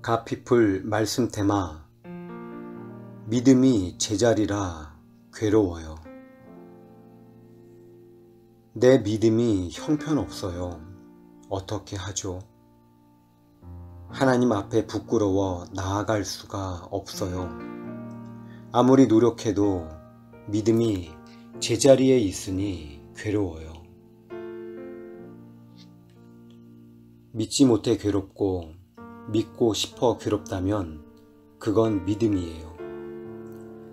가피풀 말씀 테마 믿음이 제자리라 괴로워요. 내 믿음이 형편없어요. 어떻게 하죠? 하나님 앞에 부끄러워 나아갈 수가 없어요. 아무리 노력해도 믿음이 제자리에 있으니 괴로워요. 믿지 못해 괴롭고 믿고 싶어 괴롭다면 그건 믿음이에요.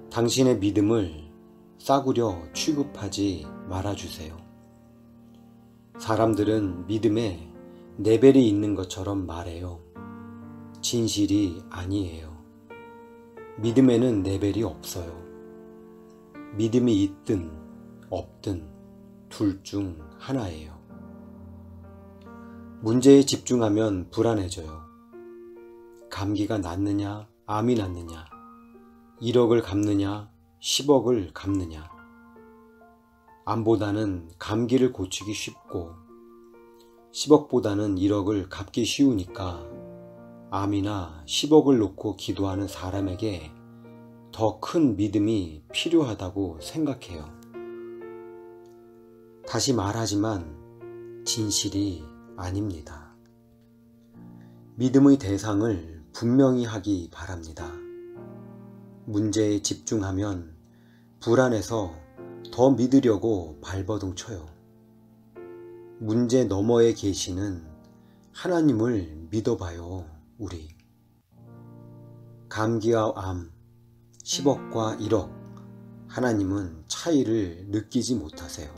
당신의 믿음을 싸구려 취급하지 말아주세요. 사람들은 믿음에 레벨이 있는 것처럼 말해요. 진실이 아니에요. 믿음에는 레벨이 없어요. 믿음이 있든 없든 둘 중 하나예요. 문제에 집중하면 불안해져요. 감기가 낫느냐, 암이 낫느냐, 1억을 갚느냐, 10억을 갚느냐. 암보다는 감기를 고치기 쉽고 10억보다는 1억을 갚기 쉬우니까 암이나 10억을 놓고 기도하는 사람에게 더 큰 믿음이 필요하다고 생각해요. 다시 말하지만 진실이 아닙니다. 믿음의 대상을 분명히 하기 바랍니다. 문제에 집중하면 불안해서 더 믿으려고 발버둥 쳐요. 문제 너머에 계시는 하나님을 믿어봐요, 우리. 감기와 암, 10억과 1억, 하나님은 차이를 느끼지 못하세요.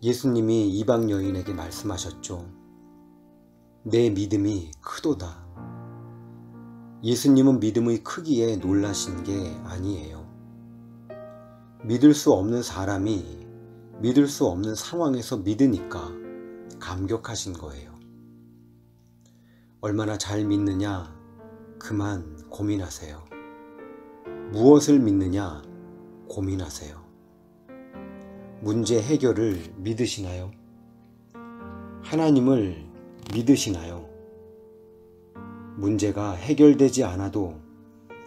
예수님이 이방 여인에게 말씀하셨죠. 내 믿음이 크도다. 예수님은 믿음의 크기에 놀라신 게 아니에요. 믿을 수 없는 사람이 믿을 수 없는 상황에서 믿으니까 감격하신 거예요. 얼마나 잘 믿느냐 그만 고민하세요. 무엇을 믿느냐 고민하세요. 문제 해결을 믿으시나요? 하나님을 믿으시나요? 문제가 해결되지 않아도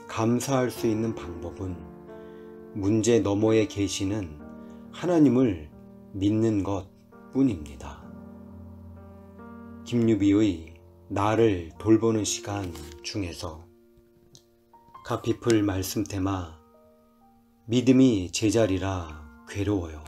감사할 수 있는 방법은 문제 너머에 계시는 하나님을 믿는 것 뿐입니다. 김유비의 나를 돌보는 시간 중에서 가피풀 말씀 테마 믿음이 제자리라 괴로워요.